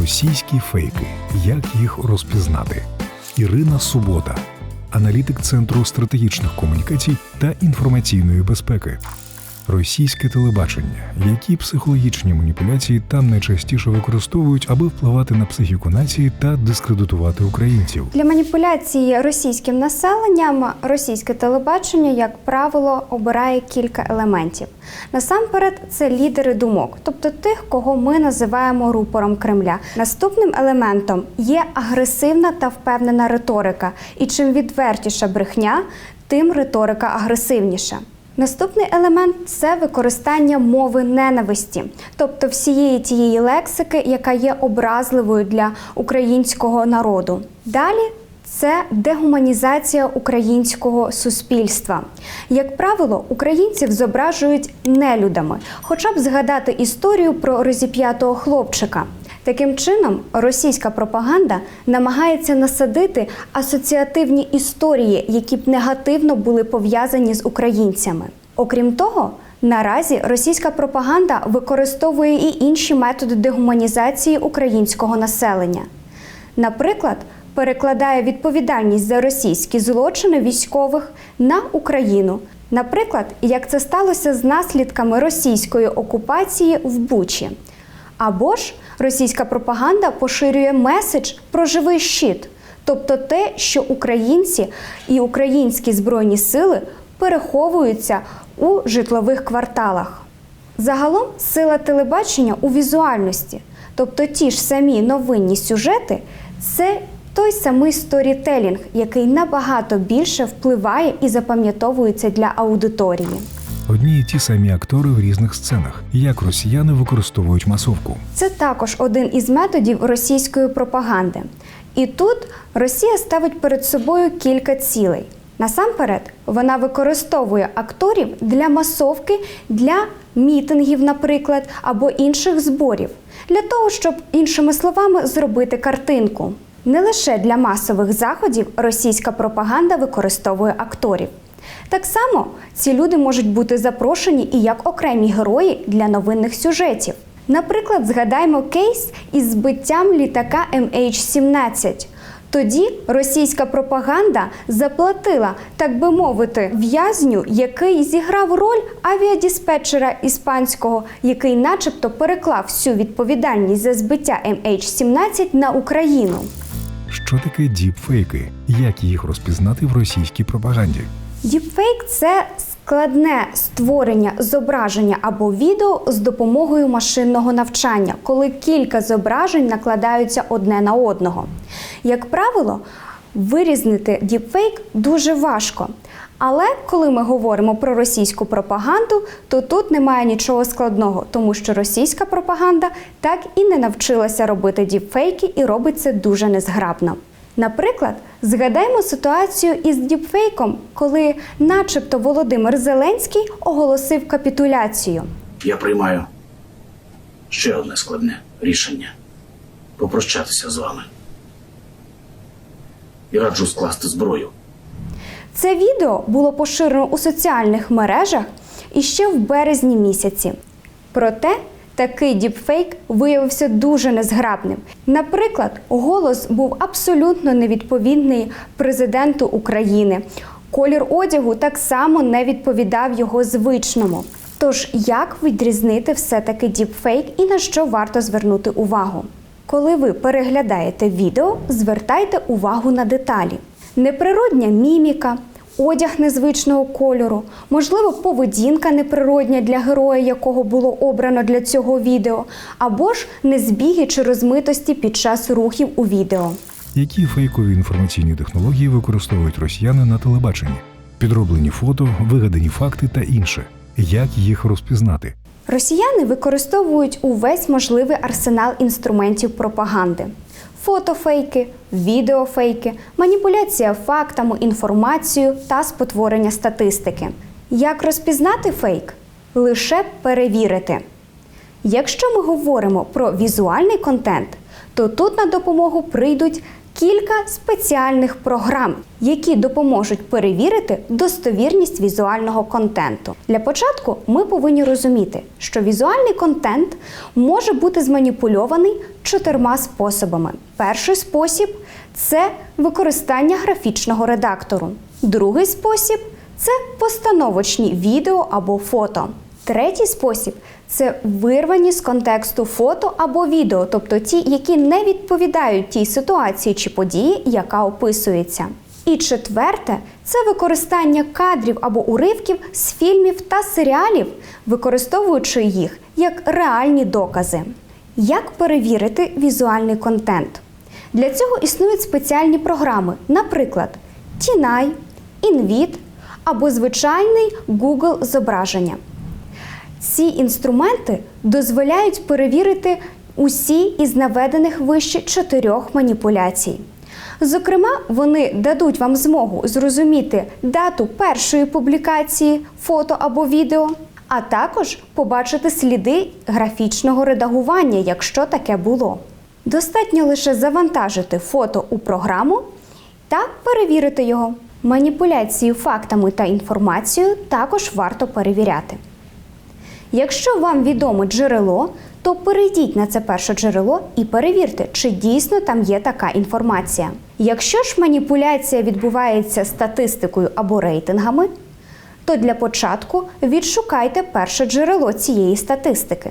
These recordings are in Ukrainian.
Російські фейки. Як їх розпізнати? Ірина Субота, аналітик Центру стратегічних комунікацій та інформаційної безпеки. Російське телебачення. Які психологічні маніпуляції там найчастіше використовують, аби впливати на психіку нації та дискредитувати українців? Для маніпуляції російським населенням російське телебачення, як правило, обирає кілька елементів. Насамперед, це лідери думок, тобто тих, кого ми називаємо рупором Кремля. Наступним елементом є агресивна та впевнена риторика. І чим відвертіша брехня, тим риторика агресивніша. Наступний елемент це використання мови ненависті, тобто всієї тієї лексики, яка є образливою для українського народу. Далі це дегуманізація українського суспільства. Як правило, українців зображують нелюдами, хоча б згадати історію про розіп'ятого хлопчика. Таким чином, російська пропаганда намагається насадити асоціативні історії, які б негативно були пов'язані з українцями. Окрім того, наразі російська пропаганда використовує і інші методи дегуманізації українського населення. Наприклад, перекладає відповідальність за російські злочини військових на Україну. Наприклад, як це сталося з наслідками російської окупації в Бучі. Або ж російська пропаганда поширює меседж про живий щит, тобто те, що українці і українські збройні сили переховуються у житлових кварталах. Загалом сила телебачення у візуальності, тобто ті ж самі новинні сюжети, це той самий сторітелінг, який набагато більше впливає і запам'ятовується для аудиторії. Одні і ті самі актори в різних сценах. Як росіяни використовують масовку? Це також один із методів російської пропаганди. І тут Росія ставить перед собою кілька цілей. Насамперед, вона використовує акторів для масовки, для мітингів, наприклад, або інших зборів, для того, щоб іншими словами зробити картинку. Не лише для масових заходів російська пропаганда використовує акторів. Так само ці люди можуть бути запрошені і як окремі герої для новинних сюжетів. Наприклад, згадаймо кейс із збиттям літака MH17. Тоді російська пропаганда заплатила, так би мовити, в'язню, який зіграв роль авіадіспетчера іспанського, який, начебто, переклав всю відповідальність за збиття MH17 на Україну. Що таке діпфейки? Як їх розпізнати в російській пропаганді? Діпфейк це складне створення зображення або відео з допомогою машинного навчання, коли кілька зображень накладаються одне на одного. Як правило, вирізнити діпфейк дуже важко. Але коли ми говоримо про російську пропаганду, то тут немає нічого складного, тому що російська пропаганда так і не навчилася робити діпфейки і робить це дуже незграбно. Наприклад, згадаймо ситуацію із діпфейком, коли, начебто, Володимир Зеленський оголосив капітуляцію. Я приймаю ще одне складне рішення попрощатися з вами. І раджу скласти зброю. Це відео було поширено у соціальних мережах іще в березні місяці. Проте такий діпфейк виявився дуже незграбним. Наприклад, голос був абсолютно невідповідний президенту України. Колір одягу так само не відповідав його звичному. Тож, як відрізнити все-таки діпфейк і на що варто звернути увагу? Коли ви переглядаєте відео, звертайте увагу на деталі. Неприродня міміка, одяг незвичного кольору, можливо, поведінка неприродня для героя, якого було обрано для цього відео, або ж незбіги чи розмитості під час рухів у відео. Які фейкові інформаційні технології використовують росіяни на телебаченні? Підроблені фото, вигадані факти та інше. Як їх розпізнати? Росіяни використовують увесь можливий арсенал інструментів пропаганди: фотофейки, відеофейки, маніпуляція фактами, інформацією та спотворення статистики. Як розпізнати фейк? Лише перевірити. Якщо ми говоримо про візуальний контент, то тут на допомогу прийдуть кілька спеціальних програм, які допоможуть перевірити достовірність візуального контенту. Для початку ми повинні розуміти, що візуальний контент може бути зманіпульований чотирма способами. Перший спосіб це використання графічного редактору. Другий спосіб це постановочні відео або фото. Третій спосіб це вирвані з контексту фото або відео, тобто ті, які не відповідають тій ситуації чи події, яка описується. І четверте це використання кадрів або уривків з фільмів та серіалів, використовуючи їх як реальні докази. Як перевірити візуальний контент? Для цього існують спеціальні програми, наприклад, TINAI, InVid або звичайний Google зображення. Ці інструменти дозволяють перевірити усі із наведених вище чотирьох маніпуляцій. Зокрема, вони дадуть вам змогу зрозуміти дату першої публікації фото або відео, а також побачити сліди графічного редагування, якщо таке було. Достатньо лише завантажити фото у програму та перевірити його. Маніпуляції фактами та інформацією також варто перевіряти. Якщо вам відомо джерело, то перейдіть на це перше джерело і перевірте, чи дійсно там є така інформація. Якщо ж маніпуляція відбувається статистикою або рейтингами, то для початку відшукайте перше джерело цієї статистики.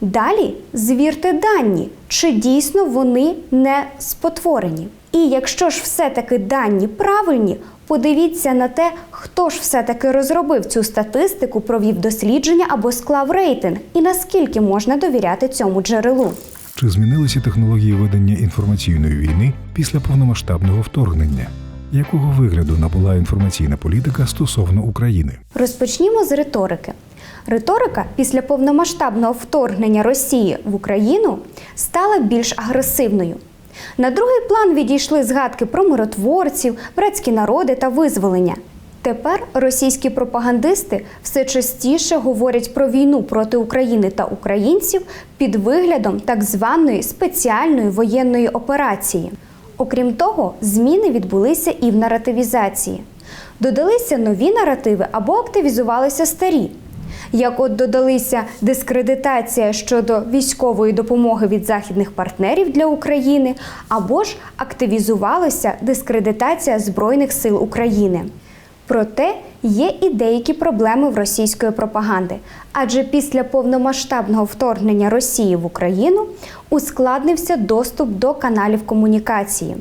Далі звірте дані, чи дійсно вони не спотворені. І якщо ж все-таки дані правильні, подивіться на те, хто ж все-таки розробив цю статистику, провів дослідження або склав рейтинг, і наскільки можна довіряти цьому джерелу. Чи змінилися технології ведення інформаційної війни після повномасштабного вторгнення? Якого вигляду набула інформаційна політика стосовно України? Розпочнімо з риторики. Риторика після повномасштабного вторгнення Росії в Україну стала більш агресивною. На другий план відійшли згадки про миротворців, братські народи та визволення. Тепер російські пропагандисти все частіше говорять про війну проти України та українців під виглядом так званої спеціальної воєнної операції. Окрім того, зміни відбулися і в наративізації. Додалися нові наративи або активізувалися старі. Як от додалися дискредитація щодо військової допомоги від західних партнерів для України, або ж активізувалася дискредитація Збройних сил України. Проте є і деякі проблеми в російської пропаганди, адже після повномасштабного вторгнення Росії в Україну ускладнився доступ до каналів комунікації.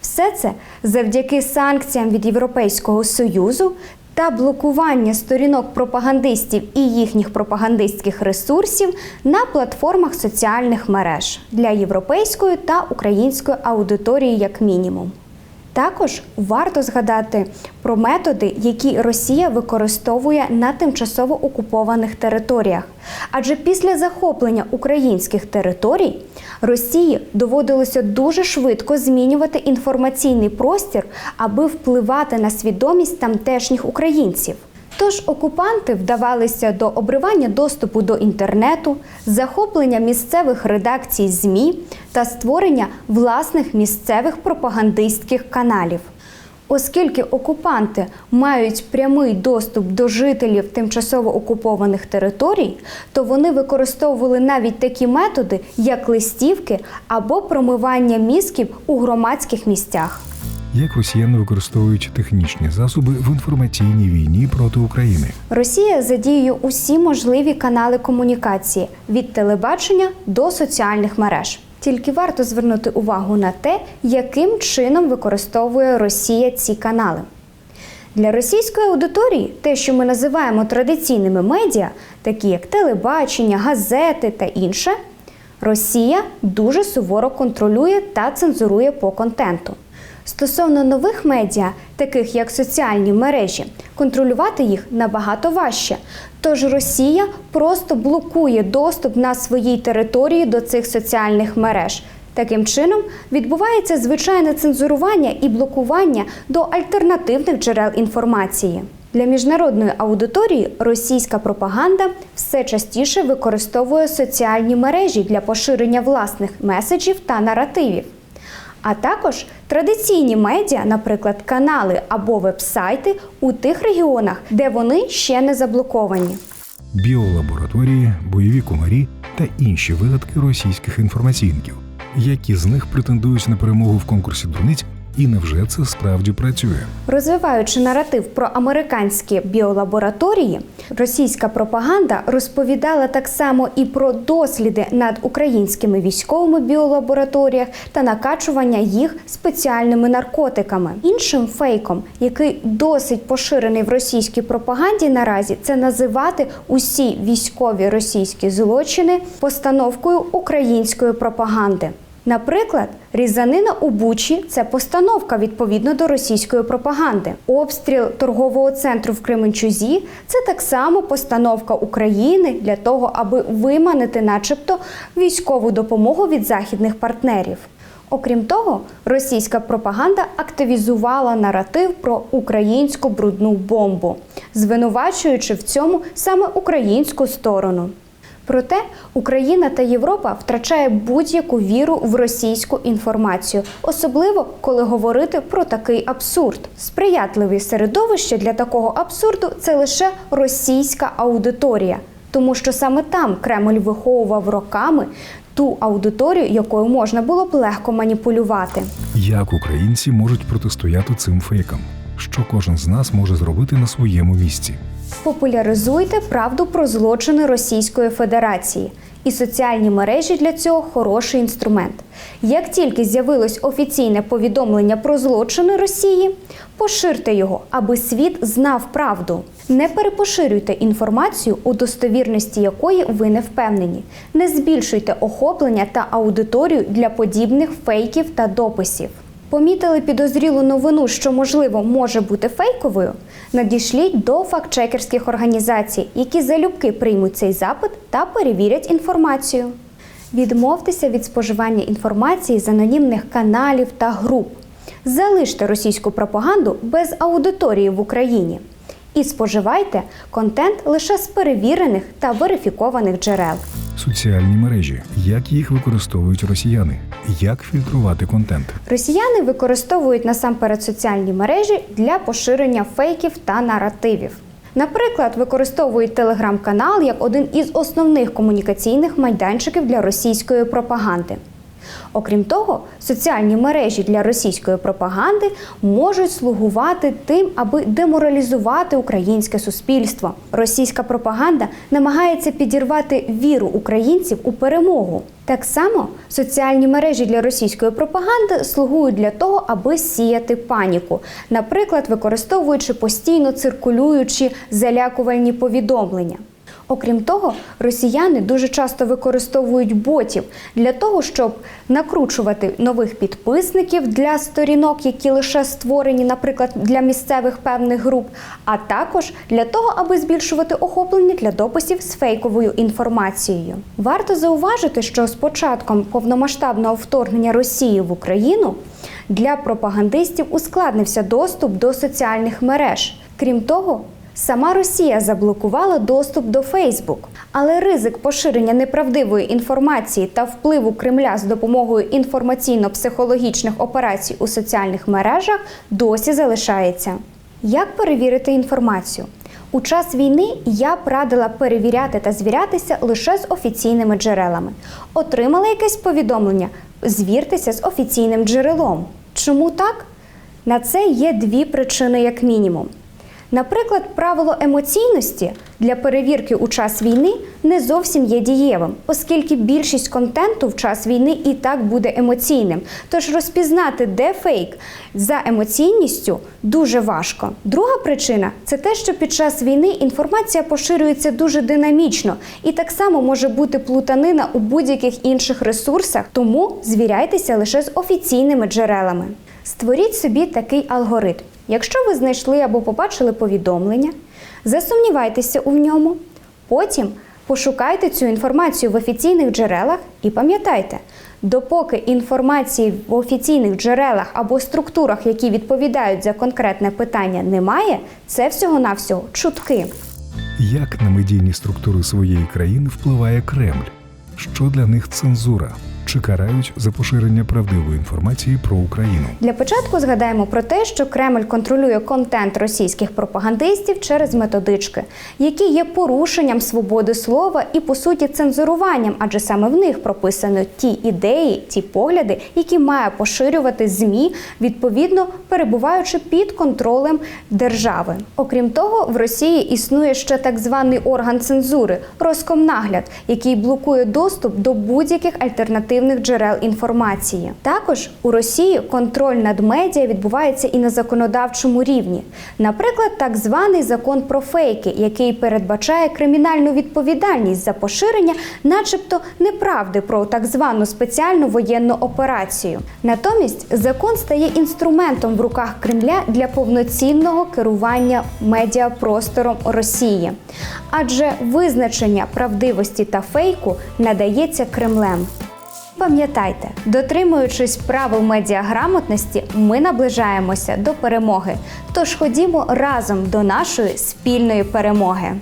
Все це завдяки санкціям від Європейського Союзу та блокування сторінок пропагандистів і їхніх пропагандистських ресурсів на платформах соціальних мереж для європейської та української аудиторії, як мінімум. Також варто згадати про методи, які Росія використовує на тимчасово окупованих територіях. Адже після захоплення українських територій Росії доводилося дуже швидко змінювати інформаційний простір, аби впливати на свідомість тамтешніх українців. Тож окупанти вдавалися до обривання доступу до інтернету, захоплення місцевих редакцій ЗМІ та створення власних місцевих пропагандистських каналів. Оскільки окупанти мають прямий доступ до жителів тимчасово окупованих територій, то вони використовували навіть такі методи, як листівки або промивання мізків у громадських місцях. Як росіяни використовують технічні засоби в інформаційній війні проти України? Росія задіює усі можливі канали комунікації від телебачення до соціальних мереж. Тільки варто звернути увагу на те, яким чином використовує Росія ці канали. Для російської аудиторії те, що ми називаємо традиційними медіа, такі як телебачення, газети та інше, Росія дуже суворо контролює та цензурує по контенту. Стосовно нових медіа, таких як соціальні мережі, контролювати їх набагато важче. Тож Росія просто блокує доступ на своїй території до цих соціальних мереж. Таким чином відбувається звичайне цензурування і блокування до альтернативних джерел інформації. Для міжнародної аудиторії російська пропаганда все частіше використовує соціальні мережі для поширення власних меседжів та наративів. А також традиційні медіа, наприклад, канали або вебсайти у тих регіонах, де вони ще не заблоковані. біолабораторії, бойові комарі та інші вигадки російських інформаційників. Які з них претендують на перемогу в конкурсі дурниць, і невже це справді працює? Розвиваючи наратив про американські біолабораторії, російська пропаганда розповідала так само і про досліди над українськими військовими біолабораторіях та накачування їх спеціальними наркотиками. Іншим фейком, який досить поширений в російській пропаганді наразі, це називати усі військові російські злочини постановкою української пропаганди. Наприклад, різанина у Бучі це постановка відповідно до російської пропаганди. Обстріл торгового центру в Кременчузі це так само постановка України для того, аби виманити, начебто, військову допомогу від західних партнерів. Окрім того, російська пропаганда активізувала наратив про українську брудну бомбу, звинувачуючи в цьому саме українську сторону. Проте Україна та Європа втрачає будь-яку віру в російську інформацію, особливо коли говорити про такий абсурд. Сприятливі середовище для такого абсурду це лише російська аудиторія, тому що саме там Кремль виховував роками ту аудиторію, якою можна було б легко маніпулювати. Як українці можуть протистояти цим фейкам? Що кожен з нас може зробити на своєму місці? Популяризуйте правду про злочини Російської Федерації. І соціальні мережі для цього хороший інструмент. Як тільки з'явилось офіційне повідомлення про злочини Росії, поширте його, аби світ знав правду. Не перепоширюйте інформацію, у достовірності якої ви не впевнені. Не збільшуйте охоплення та аудиторію для подібних фейків та дописів. Помітили підозрілу новину, що можливо може бути фейковою? Надішліть до фактчекерських організацій, які залюбки приймуть цей запит та перевірять інформацію. Відмовтеся від споживання інформації з анонімних каналів та груп. Залиште російську пропаганду без аудиторії в Україні і споживайте контент лише з перевірених та верифікованих джерел. Соціальні мережі, як їх використовують росіяни, як фільтрувати контент. Росіяни використовують насамперед соціальні мережі для поширення фейків та наративів. Наприклад, використовують телеграм-канал як один із основних комунікаційних майданчиків для російської пропаганди. Окрім того, соціальні мережі для російської пропаганди можуть слугувати тим, аби деморалізувати українське суспільство. Російська пропаганда намагається підірвати віру українців у перемогу. Так само соціальні мережі для російської пропаганди слугують для того, аби сіяти паніку, наприклад, використовуючи постійно циркулюючі залякувальні повідомлення. Окрім того, росіяни дуже часто використовують ботів для того, щоб накручувати нових підписників для сторінок, які лише створені, наприклад, для місцевих певних груп, а також для того, аби збільшувати охоплення для дописів з фейковою інформацією. Варто зауважити, що з початком повномасштабного вторгнення Росії в Україну для пропагандистів ускладнився доступ до соціальних мереж. Крім того, Сама Росія заблокувала доступ до Фейсбук, але ризик поширення неправдивої інформації та впливу Кремля з допомогою інформаційно-психологічних операцій у соціальних мережах досі залишається. Як перевірити інформацію? У час війни я б радила перевіряти та звірятися лише з офіційними джерелами. Отримали якесь повідомлення? Звіртеся з офіційним джерелом. Чому так? На це є дві причини, як мінімум. Наприклад, правило емоційності для перевірки у час війни не зовсім є дієвим, оскільки більшість контенту в час війни і так буде емоційним. Тож розпізнати, де фейк за емоційністю дуже важко. Друга причина це те, що під час війни інформація поширюється дуже динамічно, і так само може бути плутанина у будь-яких інших ресурсах, тому звіряйтеся лише з офіційними джерелами. Створіть собі такий алгоритм. Якщо ви знайшли або побачили повідомлення, засумнівайтеся у ньому. Потім пошукайте цю інформацію в офіційних джерелах і пам'ятайте, допоки інформації в офіційних джерелах або структурах, які відповідають за конкретне питання, немає, це всього-навсього чутки. Як на медійні структури своєї країни впливає Кремль? Що для них цензура? Чи карають за поширення правдивої інформації про Україну? Для початку згадаємо про те, що Кремль контролює контент російських пропагандистів через методички, які є порушенням свободи слова і по суті цензуруванням, адже саме в них прописано ті ідеї, ті погляди, які має поширювати змі, відповідно перебуваючи під контролем держави. Окрім того, в Росії існує ще так званий орган цензури Роскомнагляд, який блокує доступ до будь-яких альтернативних джерел інформації. Також у Росії контроль над медіа відбувається і на законодавчому рівні. Наприклад, так званий закон про фейки, який передбачає кримінальну відповідальність за поширення, начебто, неправди про так звану спеціальну воєнну операцію. Натомість закон стає інструментом в руках Кремля для повноцінного керування медіапростором Росії, адже визначення правдивості та фейку надається Кремлем. Пам'ятайте, дотримуючись правил медіаграмотності, ми наближаємося до перемоги. Тож ходімо разом до нашої спільної перемоги.